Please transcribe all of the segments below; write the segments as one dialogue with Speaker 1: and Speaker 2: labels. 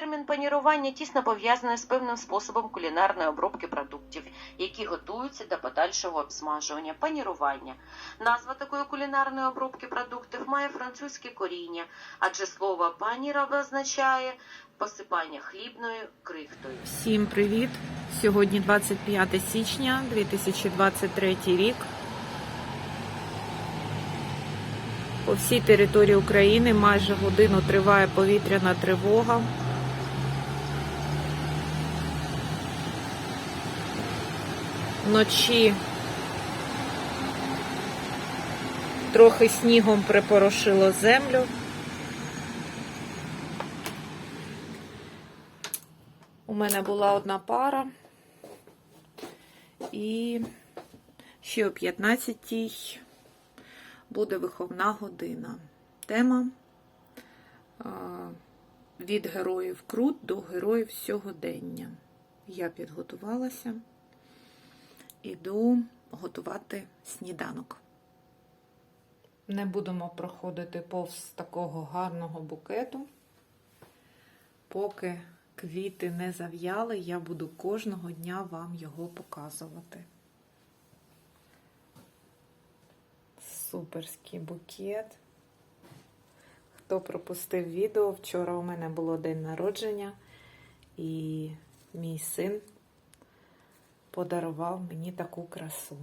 Speaker 1: термін панірування тісно пов'язаний з певним способом кулінарної обробки продуктів, які готуються до подальшого обсмажування. Панірування. Назва такої кулінарної обробки продуктів має французьке коріння, адже слово панір означає посипання хлібною крихтою.
Speaker 2: Всім привіт! Сьогодні 25 січня 2023 рік. По всій території України майже годину триває повітряна тривога. Вночі трохи снігом припорошило землю. У мене була одна пара, і ще о 15-й буде виховна година. Тема від героїв Крут до героїв сьогодення. Я підготувалася, іду готувати сніданок. Не будемо проходити повз такого гарного букету, поки квіти не зав'яли, я буду кожного дня вам його показувати. Суперський букет. Хто пропустив відео, вчора у мене було день народження, і мій син подарував мені таку красу.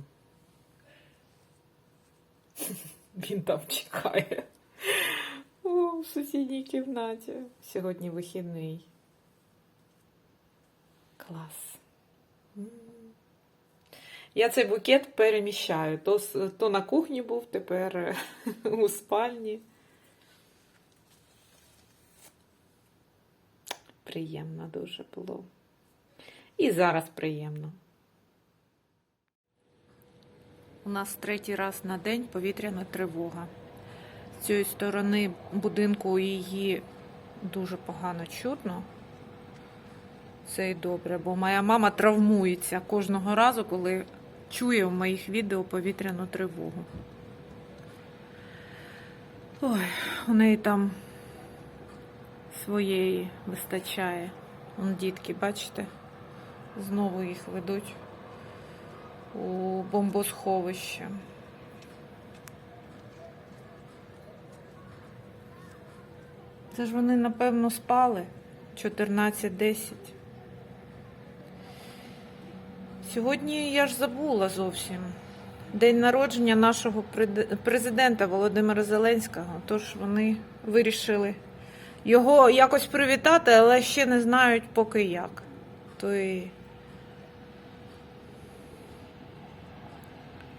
Speaker 2: Він там чекає. О, в сусідній кімнаті. Сьогодні вихідний. Клас. Я цей букет переміщаю. То, то на кухні був, тепер у спальні. Приємно дуже було. І зараз приємно. У нас третій раз на день повітряна тривога. З цієї сторони будинку її дуже погано чутно. Це і добре, бо моя мама травмується кожного разу, коли чує в моїх відео повітряну тривогу. Ой, у неї там своєї вистачає. Вон дітки, бачите? Знову їх ведуть у бомбосховище. Це ж вони, напевно, спали 14-10. Сьогодні я ж забула зовсім. День народження нашого президента Володимира Зеленського. Тож вони вирішили його якось привітати, але ще не знають поки як. То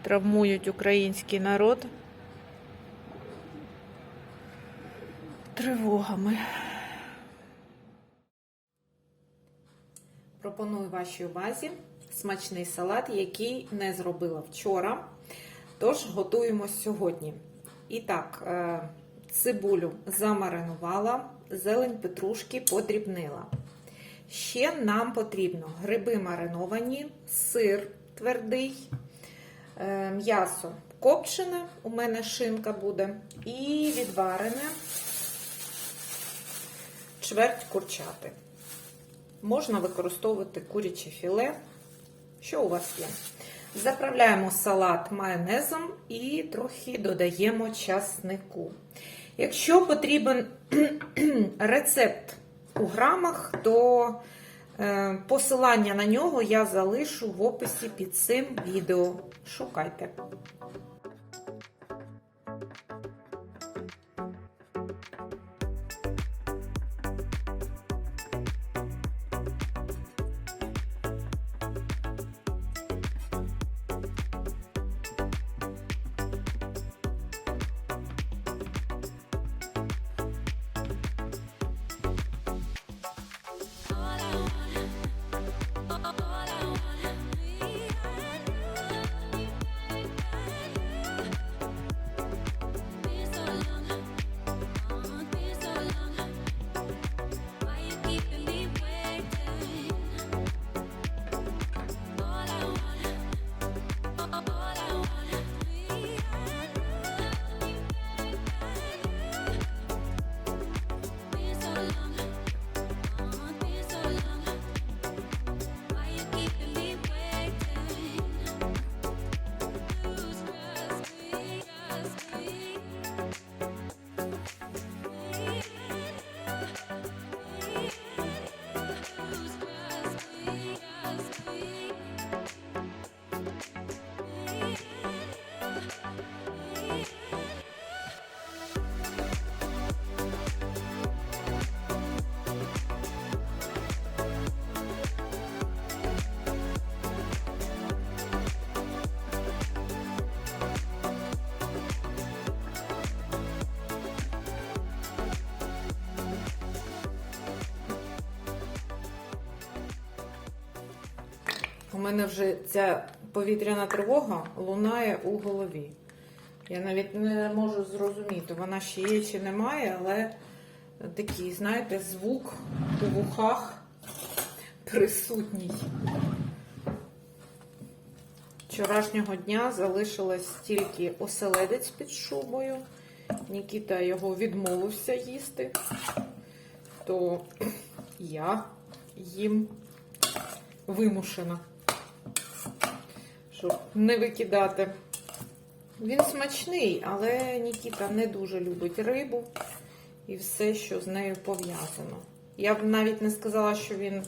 Speaker 2: травмують український народ тривогами. Пропоную вашій увазі смачний салат, який не зробила вчора. Тож готуємо сьогодні. І так, е, цибулю замаринувала, зелень петрушки подрібнила. Ще нам потрібно гриби мариновані, сир твердий, м'ясо копчене, у мене шинка буде, і відварене чверть курчати. Можна використовувати куряче філе, що у вас є. Заправляємо салат майонезом і трохи додаємо часнику. Якщо потрібен рецепт у грамах, то е, посилання на нього я залишу в описі під цим відео. Шукайте. Мене вже ця повітряна тривога лунає у голові. Я навіть не можу зрозуміти, вона ще є чи немає, але такий, знаєте, звук у вухах присутній. Вчорашнього дня залишилось тільки оселедець під шубою. Нікіта його відмовився їсти, то я їм вимушена, щоб не викидати. Він смачний, але Нікіта не дуже любить рибу і все, що з нею пов'язано. Я б навіть не сказала, що він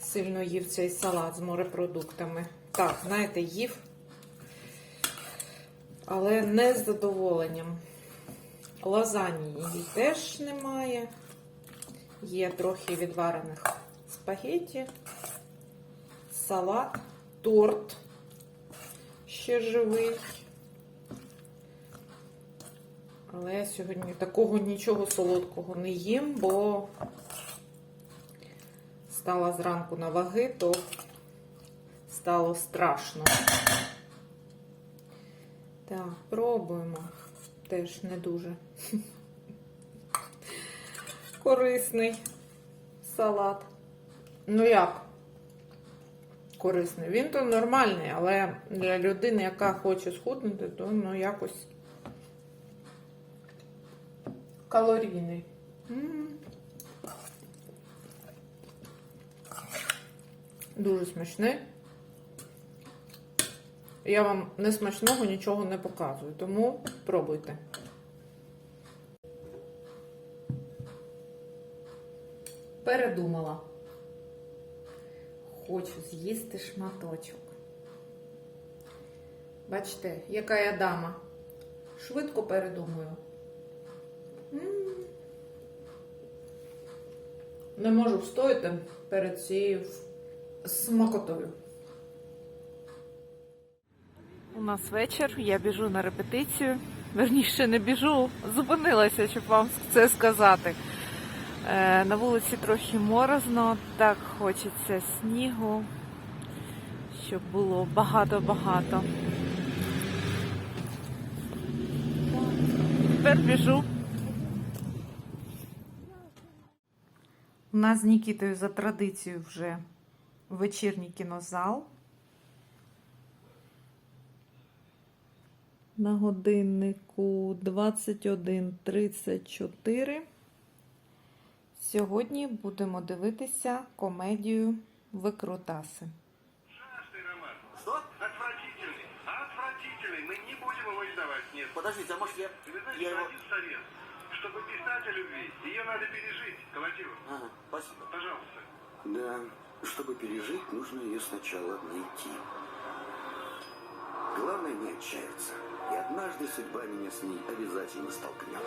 Speaker 2: сильно їв цей салат з морепродуктами. Так, знаєте, їв, але не з задоволенням. Лазані її теж немає. Є трохи відварених спагетті, салат, торт ще живий. Але я сьогодні такого нічого солодкого не їм, бо стала зранку на ваги, то стало страшно. Так, пробуємо. Теж не дуже корисний салат. Ну як? Корисний. Він то нормальний, але для людини, яка хоче схуднути, то ну якось калорійний. Дуже смачний. Я вам не смачного нічого не показую, тому пробуйте. Передумала. Хочу з'їсти шматочок. Бачите, яка я дама. Швидко передумаю. М. Не можу встояти перед цією смакотою. У нас вечір, я біжу на репетицію. Верніше не біжу, зупинилася, щоб вам це сказати. Е, На вулиці трохи морозно, так хочеться снігу, щоб було багато-багато. Тепер біжу. У нас з Нікітою за традицією вже вечірній кінозал. На годиннику 21.34. Сьогодні будемо дивитися комедію Викрутаси.
Speaker 3: Ужасный роман.
Speaker 4: Что?
Speaker 3: Отвратительный. Отвратительный. Мы не будем его издавать. Нет.
Speaker 4: Подождите, а может я...
Speaker 3: Вы знаете,
Speaker 4: я его...
Speaker 3: один совет. Чтобы писать о любви, ее надо пережить. Колотилов,
Speaker 4: Ага, спасибо.
Speaker 3: пожалуйста.
Speaker 4: Да, чтобы пережить, нужно ее сначала найти. Главное не отчаяться. И однажды судьба меня с ней обязательно столкнет.